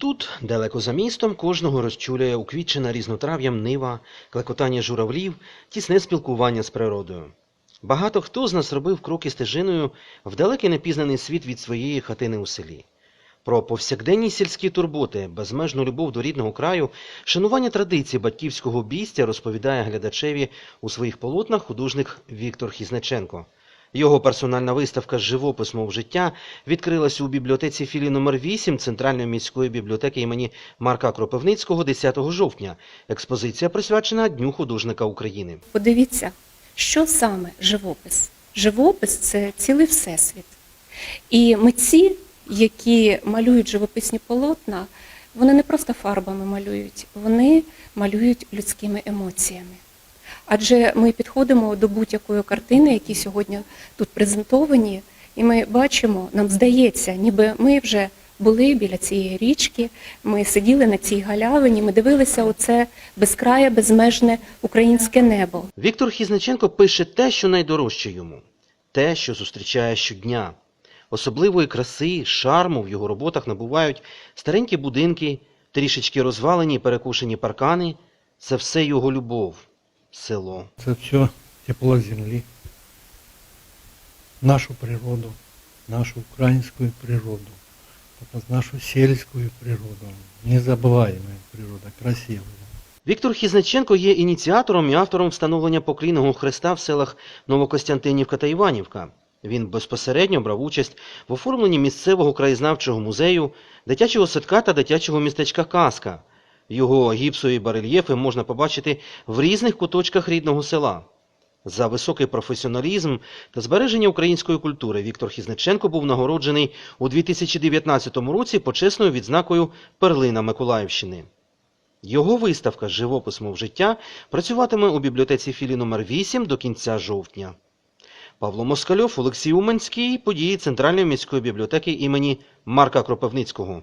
Тут, далеко за містом, кожного розчулює уквітчена різнотрав'ям нива, клекотання журавлів, тісне спілкування з природою. Багато хто з нас робив кроки стежиною в далекий непізнаний світ від своєї хатини у селі. Про повсякденні сільські турботи, безмежну любов до рідного краю, шанування традицій батьківського бійстя розповідає глядачеві у своїх полотнах художник Віктор Хізниченко. Його персональна виставка «Живопис мов життя» відкрилася у бібліотеці філії номер 8 Центральної міської бібліотеки імені Марка Кропивницького 10 жовтня. Експозиція присвячена Дню художника України. Подивіться, що саме живопис? Живопис це цілий всесвіт. І митці, які малюють живописні полотна, вони не просто фарбами малюють, вони малюють людськими емоціями. Адже ми підходимо до будь-якої картини, які сьогодні тут презентовані, і ми бачимо, нам здається, ніби ми вже були біля цієї річки, ми сиділи на цій галявині, ми дивилися оце безкрає, безмежне українське небо. Віктор Хізниченко пише те, що найдорожче йому, те, що зустрічає щодня. Особливої краси, шарму в його роботах набувають старенькі будинки, трішечки розвалені перекушені паркани. Це все його любов, село. Це все тепло земли, нашу природу, нашу украинскую природу, нашу сельскую природу, незабываемая природа, красивая. Віктор Хізниченко є ініціатором і автором встановлення поклінного хреста в селах Новокостянтинівка та Іванівка. Він безпосередньо брав участь в оформленні місцевого краєзнавчого музею, дитячого садка та дитячого містечка Казка. Його гіпсові барельєфи можна побачити в різних куточках рідного села. За високий професіоналізм та збереження української культури Віктор Хізниченко був нагороджений у 2019 році почесною відзнакою Перлина Миколаївщини. Його виставка «Живопис мов життя» працюватиме у бібліотеці філії номер 8 до кінця жовтня. Павло Москальов, Олексій Уманський, події Центральної міської бібліотеки імені Марка Кропивницького.